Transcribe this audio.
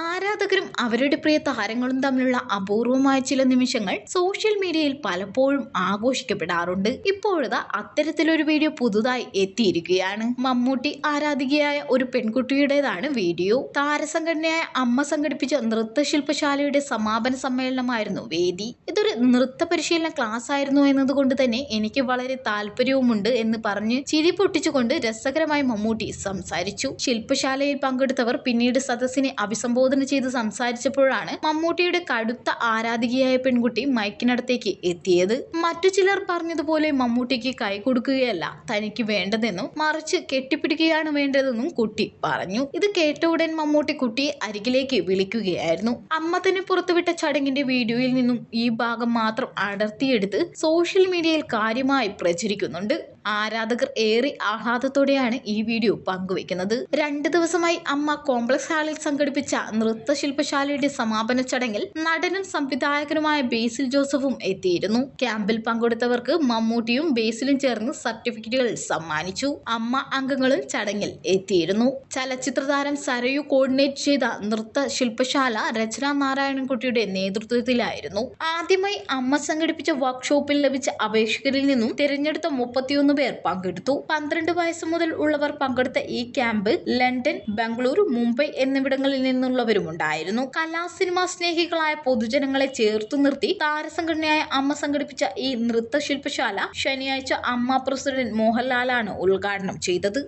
ആരാധകരും അവരുടെ പ്രിയ താരങ്ങളും തമ്മിലുള്ള അപൂർവമായ ചില നിമിഷങ്ങൾ സോഷ്യൽ മീഡിയയിൽ പലപ്പോഴും ആഘോഷിക്കപ്പെടാറുണ്ട്. ഇപ്പോഴത്തെ അത്തരത്തിലൊരു വീഡിയോ പുതുതായി എത്തിയിരിക്കുകയാണ്. മമ്മൂട്ടി ആരാധികയായ ഒരു പെൺകുട്ടിയുടേതാണ് വീഡിയോ. താരസംഘടനയായ അമ്മ സംഘടിപ്പിച്ച നൃത്തശില്പശാലയുടെ സമാപന സമ്മേളനമായിരുന്നു വേദി. ഇതൊരു നൃത്ത പരിശീലന ക്ലാസ് ആയിരുന്നു എന്നതുകൊണ്ട് തന്നെ എനിക്ക് വളരെ താല്പര്യവുമുണ്ട് എന്ന് പറഞ്ഞ് ചിരി പൊട്ടിച്ചുകൊണ്ട് രസകരമായി മമ്മൂട്ടി സംസാരിച്ചു. ശില്പശാലയിൽ പങ്കെടുത്തവർ പിന്നീട് സദസ്സിനെ അഭിസംബോധന ചെയ്ത് സംസാരിച്ചപ്പോഴാണ് മമ്മൂട്ടിയുടെ കടുത്ത ആരാധികയായ പെൺകുട്ടി മൈക്കിനടുത്തേക്ക് എത്തിയത്. മറ്റു ചിലർ പറഞ്ഞതുപോലെ മമ്മൂട്ടിക്ക് കൈ കൊടുക്കുകയല്ല തനിക്ക് വേണ്ടതെന്നും മറിച്ച് കെട്ടിപ്പിടിക്കുകയാണ് വേണ്ടതെന്നും കുട്ടി പറഞ്ഞു. ഇത് കേട്ട ഉടൻ മമ്മൂട്ടി കുട്ടിയെ അരികിലേക്ക് വിളിക്കുകയായിരുന്നു. അമ്മ തന്നെ പുറത്തുവിട്ട ചടങ്ങിന്റെ വീഡിയോയിൽ നിന്നും ഈ ഭാഗം മാത്രം അടർത്തിയെടുത്ത് സോഷ്യൽ മീഡിയയിൽ കാര്യമായി പ്രചരിക്കുന്നുണ്ട്. ആരാധകർ ഏറെ ആഹ്ലാദത്തോടെയാണ് ഈ വീഡിയോ പങ്കുവെക്കുന്നത് രണ്ട് ദിവസമായി അമ്മ കോംപ്ലക്സ് ഹാളിൽ സംഘടിപ്പിച്ച നൃത്തശില്പശാലയുടെ സമാപന ചടങ്ങിൽ നടനും സംവിധായകനുമായ ബേസിൽ ജോസഫും എത്തിയിരുന്നു. ക്യാമ്പിൽ പങ്കെടുത്തവർക്ക് മമ്മൂട്ടിയും ബേസിലും ചേർന്ന് സർട്ടിഫിക്കറ്റുകൾ സമ്മാനിച്ചു. അമ്മ അംഗങ്ങളും ചടങ്ങിൽ എത്തിയിരുന്നു. ചലച്ചിത്ര താരം സരയു കോർഡിനേറ്റ് ചെയ്ത നൃത്ത ശില്പശാല രചന നാരായണൻകുട്ടിയുടെ നേതൃത്വത്തിലായിരുന്നു. ആദ്യമായി അമ്മ സംഘടിപ്പിച്ച വർക്ക്ഷോപ്പിൽ ലഭിച്ച അപേക്ഷകരിൽ നിന്നും തിരഞ്ഞെടുത്ത മുപ്പത്തിയൊന്ന് പേർ പങ്കെടുത്തു. പന്ത്രണ്ട് വയസ്സ് മുതൽ ഉള്ളവർ പങ്കെടുത്ത ഈ ക്യാമ്പ് ലണ്ടൻ ബംഗളൂരു മുംബൈ എന്നിവിടങ്ങളിൽ നിന്നുള്ളവരുമുണ്ടായിരുന്നു കലാ സിനിമാ സ്നേഹികളായ പൊതുജനങ്ങളെ ചേർത്തു നിർത്തി താരസംഘടനയായ അമ്മ സംഘടിപ്പിച്ച ഈ നൃത്തശില്പശാല ശനിയാഴ്ച അമ്മ പ്രസിഡന്റ് മോഹൻലാലാണ് ഉദ്ഘാടനം ചെയ്തത്.